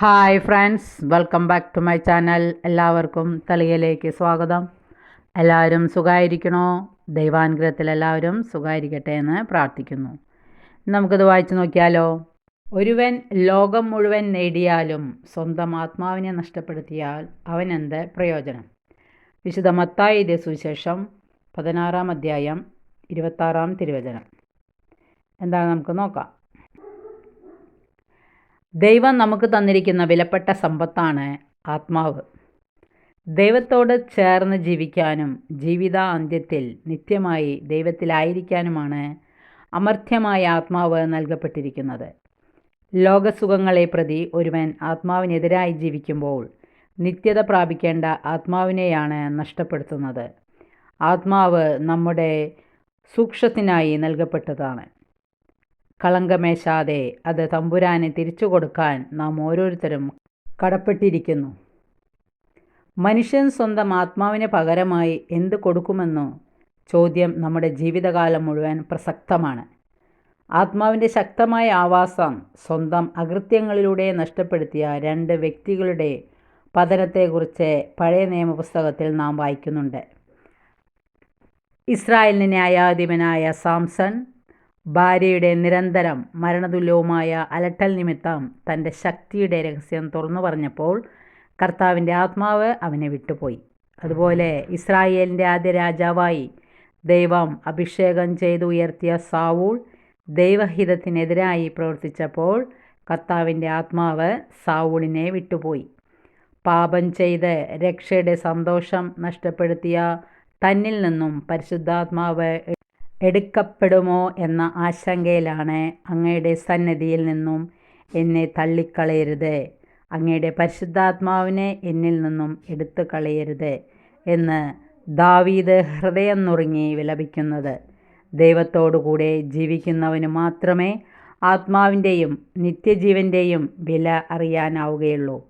Hi friends welcome back to my channel എല്ലാവർക്കും തളികയിലേക്ക് സ്വാഗതം. എല്ലാവരും സുഖമായിരിക്കണോ ദൈവാനുഗ്രഹത്തിൽ എല്ലാവരും സുഖമായിരിക്കട്ടെ എന്ന് പ്രാർത്ഥിക്കുന്നു. നമുക്കിത് വായിച്ചു നോക്കിയാലോ? ഒരുവൻ ലോകം മുഴുവൻ നേടിയാലും സ്വന്തം ആത്മാവിനെ നഷ്ടപ്പെടുത്തിയാൽ അവനെന്ത് പ്രയോജനം? വിശുദ്ധ മത്തായി സുവിശേഷം പതിനാറാം അധ്യായം ഇരുപത്താറാം തിരുവചനം. എന്താണ് നമുക്ക് നോക്കാം. ദൈവം നമുക്ക് തന്നിരിക്കുന്ന വിലപ്പെട്ട സമ്പത്താണ് ആത്മാവ്. ദൈവത്തോട് ചേർന്ന് ജീവിക്കാനും ജീവിതാന്ത്യത്തിൽ നിത്യമായി ദൈവത്തിലായിരിക്കാനുമാണ് അമർത്യമായ ആത്മാവ് നൽകപ്പെട്ടിരിക്കുന്നത്. ലോകസുഖങ്ങളെ പ്രതി ഒരുവൻ ആത്മാവിനെതിരായി ജീവിക്കുമ്പോൾ നിത്യത പ്രാപിക്കേണ്ട ആത്മാവിനെയാണ് നഷ്ടപ്പെടുത്തുന്നത്. ആത്മാവ് നമ്മുടെ സൂക്ഷത്തിനായി നൽകപ്പെട്ടതാണ്. കളങ്കമേശാതെ അത് തമ്പുരാനെ തിരിച്ചു കൊടുക്കാൻ നാം ഓരോരുത്തരും കടപ്പെട്ടിരിക്കുന്നു. മനുഷ്യൻ സ്വന്തം ആത്മാവിന് പകരമായി എന്ത് കൊടുക്കുമെന്നോ ചോദ്യം നമ്മുടെ ജീവിതകാലം മുഴുവൻ പ്രസക്തമാണ്. ആത്മാവിന്റെ ശക്തമായ ആവാസം സ്വന്തം അകൃത്യങ്ങളിലൂടെ നഷ്ടപ്പെടുത്തിയ രണ്ട് വ്യക്തികളുടെ പതനത്തെക്കുറിച്ച് പഴയ നിയമപുസ്തകത്തിൽ നാം വായിക്കുന്നുണ്ട്. ഇസ്രായേലിന് ന്യായാധിപനായ സാംസൺ ഭാര്യയുടെ നിരന്തരം മരണതുല്യവുമായ അലട്ടൽ നിമിത്തം തന്റെ ശക്തിയുടെ രഹസ്യം തുറന്നു പറഞ്ഞപ്പോൾ കർത്താവിന്റെ ആത്മാവ് അവനെ വിട്ടുപോയി. അതുപോലെ ഇസ്രായേലിന്റെ ആദ്യ രാജാവായി ദൈവം അഭിഷേകം ചെയ്ത് ഉയർത്തിയ സാവൂൾ ദൈവഹിതത്തിനെതിരായി പ്രവർത്തിച്ചപ്പോൾ കർത്താവിന്റെ ആത്മാവ് സാവൂളിനെ വിട്ടുപോയി. പാപം ചെയ്ത് രക്ഷയുടെ സന്തോഷം നഷ്ടപ്പെടുത്തിയ തന്നിൽ നിന്നും പരിശുദ്ധാത്മാവ് എടുക്കപ്പെടുമോ എന്ന ആശങ്കയിലാണ് അങ്ങയുടെ സന്നദ്ധിയിൽ നിന്നും എന്നെ തള്ളിക്കളയരുത്. അങ്ങയുടെ പരിശുദ്ധാത്മാവിനെ എന്നിൽ നിന്നും എടുത്തു കളയരുത് എന്ന് ദാവീദ് ഹൃദയം നുറുങ്ങി വിലപിക്കുന്നത്. ദൈവത്തോടുകൂടെ ജീവിക്കുന്നവന് മാത്രമേ ആത്മാവിന്റെയും നിത്യജീവന്റെയും വില അറിയാനാവുകയുള്ളൂ.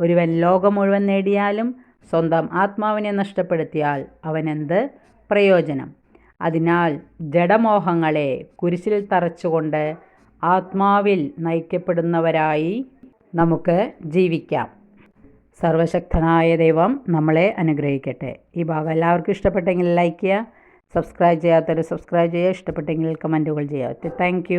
ഒരുവൻ ലോകം മുഴുവൻ നേടിയാലും സ്വന്തം ആത്മാവിനെ നഷ്ടപ്പെടുത്തിയാൽ അവനെന്ത്? പ്രയോജനം. അതിനാൽ ജഡമോഹങ്ങളെ കുരിശിൽ തറച്ചുകൊണ്ട് ആത്മാവിൽ നയിക്കപ്പെടുന്നവരായി നമുക്ക് ജീവിക്കാം. സർവശക്തനായ ദൈവം നമ്മളെ അനുഗ്രഹിക്കട്ടെ. ഈ ഭാഗം എല്ലാവർക്കും ഇഷ്ടപ്പെട്ടെങ്കിൽ ലൈക്ക് ചെയ്യുക സബ്സ്ക്രൈബ് ചെയ്യാത്തവർ സബ്സ്ക്രൈബ് ചെയ്യുക ഇഷ്ടപ്പെട്ടെങ്കിൽ കമന്റുകൾ ചെയ്യുക. താങ്ക്